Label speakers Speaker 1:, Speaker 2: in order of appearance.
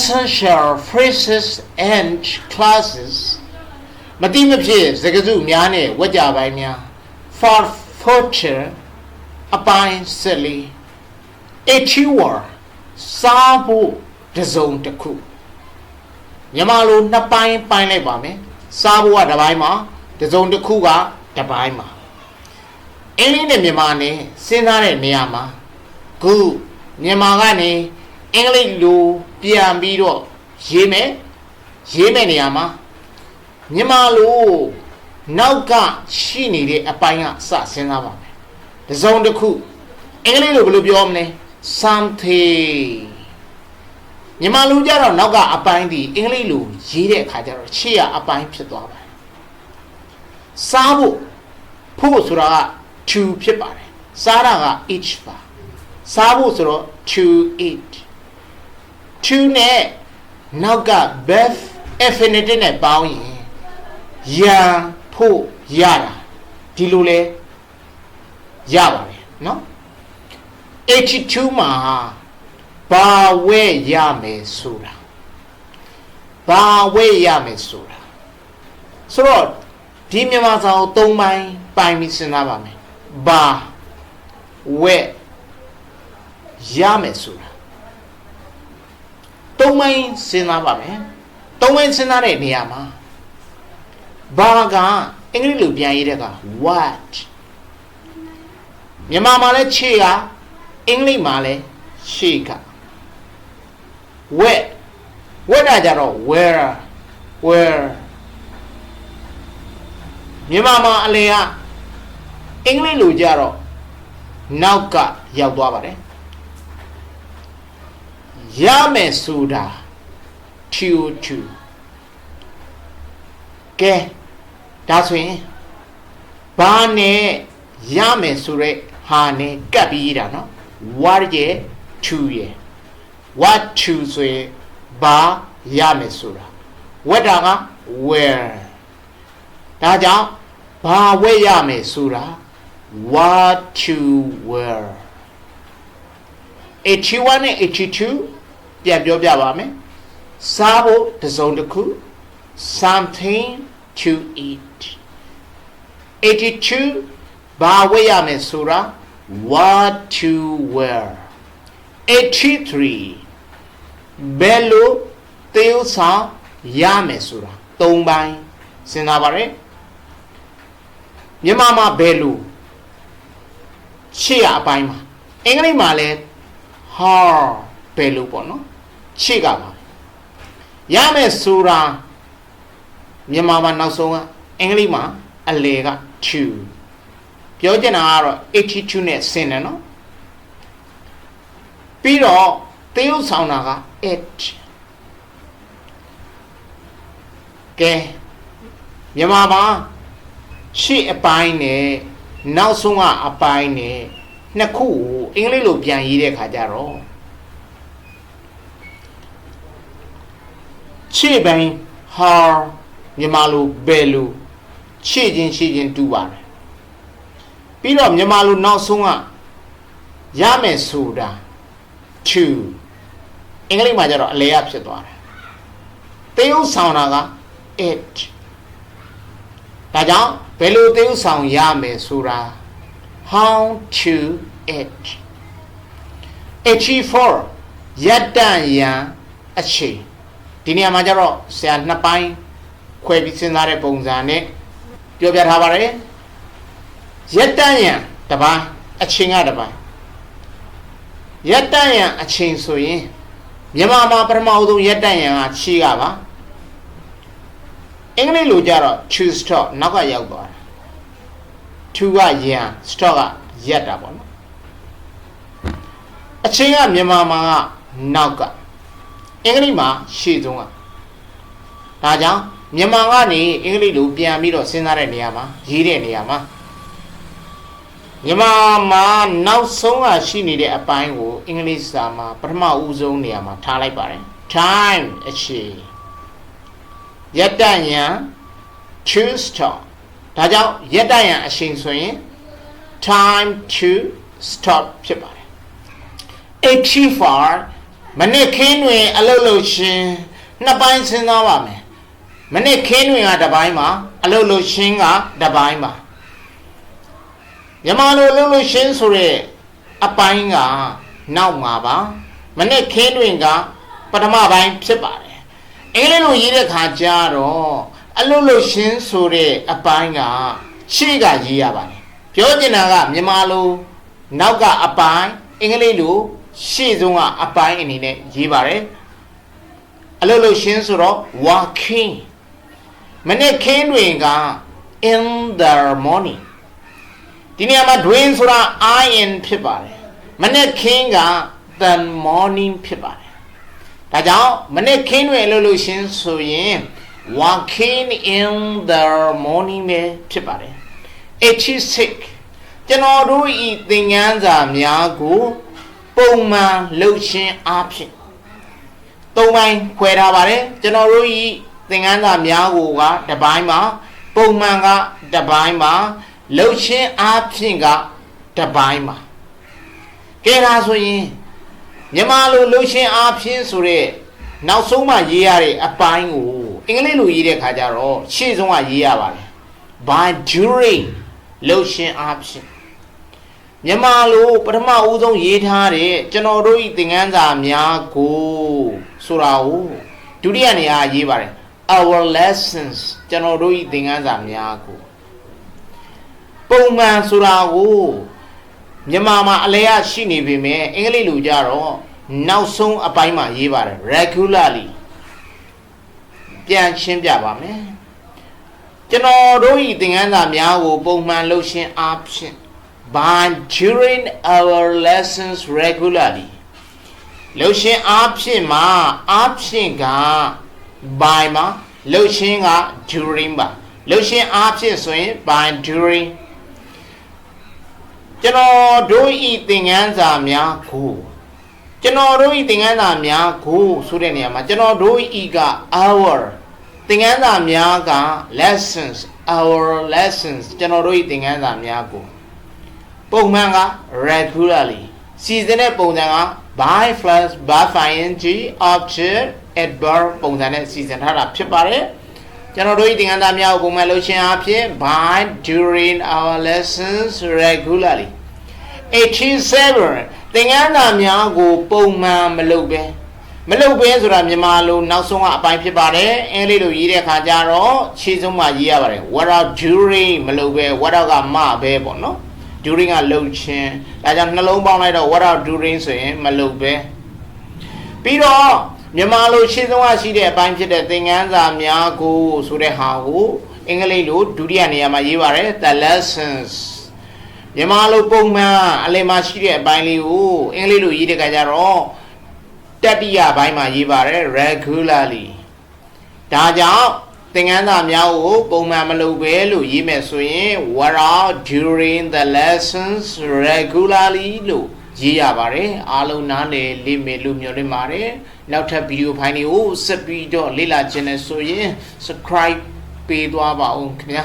Speaker 1: essential phrases and classes မတိမဖြစ်စကားစုများနဲ့ဝကြပိုင်းများ for future အပိုင်းဆက်လေး achiever စားဖို့တစ်စုံတစ်ခုမြန်မာလိုနှစ်ပိုင်းပိုင်းလိုက်ပါမယ်စားဖို့ကတစ်ပိုင်းမှာတစ်စုံတစ်ခုကတစ်ပိုင်းမှာအင်္ဂလိပ်နဲ့မြန်မာနဲ့စဉ်းစားတဲ့နေရာမှာခုမြန်မာကနေအင်္ဂလိပ်လို ပြန်ပြီးတော့ရေးမယ်ရေးမယ်နေရာမှာမြန်မာလိုနောက်ကရှိနေတဲ့အပိုင်းကစစဉ်းစားပါမယ်တစ်စုံတစ်ခုအင်္ဂလိပ်လိုဘယ်လိုပြောမလဲ something မြန်မာလူကြတော့နောက်ကအပိုင်းဒီအင်္ဂလိပ်လိုရေးတဲ့အခါကျတော့ရှေ့ကအပိုင်းဖြစ်သွားပါတယ်စားဖို့ဖို့ဆိုတာက to ဖြစ်ပါတယ်စားတာက each ပါစားဖို့ဆိုတော့ to eat to နဲ့နောက်က beth infinitive နဲ့ပေါင်းရင်ရန်ဖို့ရတာဒီလိုလဲရပါတယ်เนาะ82မှာဘာဝဲရမယ်ဆိုတာဘာဝဲရမယ်ဆိုတာဆိုတော့ဒီမြန်မာစာအုပ်၃ပိုင်းပိုင်းပြီးစဉ်းစားပါမယ်ဘာဝဲရမယ်ဆိုတာ သုံးပိုင်းစဉ်းစားပါမယ်သုံးပိုင်းစဉ်းစားတဲ့နေရာမှာဘာကအင်္ဂလိပ်လိုပြန်ရေးတဲ့က what မြန်မာမှာလည်းခြေကအင်္ဂလိပ်မှာလည်းရှေ့က wet wet တာကြတော့ where where မြန်မာမှာအလယ်ကအင်္ဂလိပ်လိုကြတော့နောက်ကရောက်သွားပါတယ် ရမယ်ဆိုတာ to2 ကဲဒါဆိုရင်ဘာနဲ့ရမယ်ဆိုရက်ဟာနဲ့ကပ်ပြီးရတာနော် what ရဲ့ to ရဲ့ what to ဆိုရင်ဘာရမယ်ဆိုတာ what တာက where ဒါကြောင့်ဘာဝဲရမယ်ဆိုတာ what to wear 81နဲ့82 ပြန်ပြောပြပါမယ်စားဖို့တစ်စုံတစ်ခု something to eat 82ဘာဝဲရမယ်ဆိုတာ what to wear 83ဘယ်လိုသေဥဆောင်ရမယ်ဆိုတာ၃ပိုင်းစဉ်းစားပါရယ်မြန်မာမှာဘယ်လိုရှေ့အပိုင်းမှာအင်္ဂလိပ်မှာလည်း how ဘယ်လိုပေါ့နော် ရှေ့ကပါရမယ်ဆိုတာမြန်မာမှာနောက်ဆုံးကအင်္ဂလိပ်မှာအလေက2ပြောချင်တာကတော့82နဲ့ဆင်တယ်နော်ပြီးတော့သေုပ်ဆောင်တာက8ကဲမြန်မာမှာရှေ့အပိုင်းနဲ့နောက်ဆုံးကအပိုင်းနဲ့နှစ်ခုကိုအင်္ဂလိပ်လိုပြန်ရေးတဲ့ခါကျတော့ ရှေ့ပိုင်းဟာမြန်မာလိုဘယ်လိုရှေ့ချင်းရှေ့ချင်းတူပါတယ်ပြီးတော့မြန်မာလိုနောက်ဆုံးကရမယ်ဆိုတာ to အင်္ဂလိပ်မှာကျတော့အလဲရဖြစ်သွားတယ်သေုပ်ဆောင်တာက it ဒါကြောင့်ဘယ်လိုသေုပ်ဆောင်ရမယ်ဆိုတာ how to it h4 ရက်တန့်ရန်အခြေ ဒီနေရာမှာကျတော့ဆရာနှစ်ပိုင်းခွဲပြီးစဉ်းစားတဲ့ပုံစံနဲ့ပြောပြထားပါတယ်ရက်တန့်ရန်တစ်ပိုင်းအချိန်ကတစ်ပိုင်းရက်တန့်ရန်အချိန်ဆိုရင်မြန်မာမှာပထမအဆုံးရက်တန့်ရန်ကချီးကပါအင်္ဂလိပ်လိုကြတော့ choose stop နောက်ကရောက်သွားတာ to ကရန် stop ကရက်တာပေါ့နော်အချိန်ကမြန်မာမှာကနောက်က အင်္ဂလိပ်မှာရှေ့ဆုံးကဒါကြောင့်မြန်မာကနေအင်္ဂလိပ်လိုပြန်ပြီးတော့စဉ်းစားတဲ့နေရာမှာရေးတဲ့နေရာမှာမြန်မာမှာနောက်ဆုံးကရှိနေတဲ့အပိုင်းကိုအင်္ဂလိပ်စာမှာပထမဦးဆုံးနေရာမှာထားလိုက်ပါတယ် time အချိန်ရတ္တညံ choose stop ဒါကြောင့်ရတ္တညံအချိန်ဆိုရင် time to stop ဖြစ်ပါတယ်84 မနစ်ခင်းတွင် အလုတ်လုတ်ရှင်နှစ်ပိုင်းစဉ်းစားပါမယ်မနစ်ခင်းတွင်ကတစ်ပိုင်းမှာအလုတ်လုတ်ရှင်ကတစ်ပိုင်းမှာမြန်မာလိုအလုတ်လုတ်ရှင်ဆိုတဲ့အပိုင်းကနောက်မှာပါမနစ်ခင်းတွင်ကပထမပိုင်းဖြစ်ပါတယ်အင်္ဂလိပ်လိုရေးတဲ့ခါကျတော့အလုတ်လုတ်ရှင်ဆိုတဲ့အပိုင်းကရှေ့ကရေးရပါတယ်ပြောချင်တာကမြန်မာလိုနောက်ကအပိုင်းအင်္ဂလိပ်လို ရှေ့ဆုံးကအပိုင်းအနေနဲ့ရေးပါတယ်အလုတ်လုတ်ရှင်ဆိုတော့ walking မနေ့ခင်းတွင်က in the morning ဒီနေရာမှာ doing ဆိုတာ in ဖြစ်ပါတယ်မနေ့ခင်းက the morning ဖြစ်ပါတယ်ဒါကြောင့်မနေ့ခင်းတွင်အလုတ်လုတ်ရှင်ဆိုရင် walking in the morning ပဲဖြစ်ပါတယ်86ကျွန်တော်တို့ဤသင်ငန်းစာများကို ပုံမှန်လှုပ်ရှင်းအားဖြင့်သုံးပိုင်းခွဲထားပါတယ်ကျွန်တော်တို့ဤသင်ငန်းစာများကိုကတစ်ပိုင်းမှာပုံမှန်ကတစ်ပိုင်းမှာလှုပ်ရှင်းအားဖြင့်ကတစ်ပိုင်းမှာကဲဒါဆိုရင်မြန်မာလိုလှုပ်ရှင်းအားဖြင့်ဆိုတဲ့နောက်ဆုံးမှရေးရတဲ့အပိုင်းကိုအင်္ဂလိပ်လိုရေးတဲ့ခါကျတော့ရှေ့ဆုံးကရေးရပါတယ် by during လှုပ်ရှင်းအားဖြင့် မြန်မာလိုပထမဦးဆုံးရေးထားတဲ့ကျွန်တော်တို့ဤသင်ခန်းစာများကိုဆိုတာကိုဒုတိယနေရာရေးပါတယ် our lessons ကျွန်တော်တို့ဤသင်ခန်းစာများကိုပုံမှန်ဆိုတာကိုမြန်မာမှာအလဲရရှိနေပေမဲ့အင်္ဂလိပ်လိုကြတော့နောက်ဆုံးအပိုင်းမှာရေးပါတယ် regularly ပြန်ရှင်းပြပါမယ်ကျွန်တော်တို့ဤသင်ခန်းစာများကိုပုံမှန်လုပ်ရှင်းအားဖြင့် by during our lessons regularly လုပ်ရှင်းအားဖြင့်မှာအားဖြင့်က by မှာလုပ်ရှင်းက during ပါလုပ်ရှင်းအားဖြင့်ဆိုရင် by during ကျွန်တော်တို့ဤသင်ခန်းစာများကိုကျွန်တော်တို့ဤသင်ခန်းစာများကိုဆိုတဲ့နေရာမှာကျွန်တော်တို့ဤက our သင်ခန်းစာများက lessons our lessons ကျွန်တော်တို့ဤသင်ခန်းစာများကို ပုံမှန်က regularly စီစဉ်တဲ့ပုံစံက by plus by ing object adverb ပုံစံနဲ့စီစဉ်ထားတာဖြစ်ပါတယ်ကျွန်တော်တို့ဤသင်ခန်းစာများကိုပုံမှန်လုပ်ခြင်းအပြင် by during our lessons regularly 87သင်ခန်းစာများကိုပုံမှန်မလုပ်ဘဲမလုပ်ဘဲဆိုတာမြန်မာလိုနောက်ဆုံးကအပိုင်းဖြစ်ပါတယ်အင်္ဂလိပ်လိုရေးတဲ့ခါကျတော့ခြေဆုံးမှရေးရပါတယ် what are during မလုပ်ဘဲ what are ကမပဲပေါ့နော် during ကလှုပ်ခြင်းဒါကြောင့်နှလုံးပေါင်းလိုက်တော့ what are during ဆိုရင်မလုပ်ဘဲပြီးတော့မြန်မာလိုရှင်းဆုံးကရှိတဲ့အပိုင်းဖြစ်တဲ့သင်ခန်းစာများကိုဆိုတဲ့ဟာကိုအင်္ဂလိပ်လိုဒုတိယနေရာမှာရေးပါတယ် the lessons မြန်မာလိုပုံမှန်အလယ်မှာရှိတဲ့အပိုင်းလေးကိုအင်္ဂလိပ်လိုရေးတဲ့ခါကျတော့တတိယပိုင်းမှာရေးပါတယ် regularly ဒါကြောင့် သင်ခန်းစာများကိုပုံမှန်မလုပ်ဘဲလို့ရေးမယ်ဆိုရင် what are during the lessons regularly လို့ရေးရပါတယ်အားလုံးနားလည်လိမ့်မယ်လို့မျှော်လင့်ပါတယ်နောက်ထပ်ဗီဒီယိုဖိုင်တွေကိုဆက်ပြီးတော့လေ့လာခြင်းနဲ့ဆိုရင် subscribe ပေးသွားပါဦးခင်ဗျာ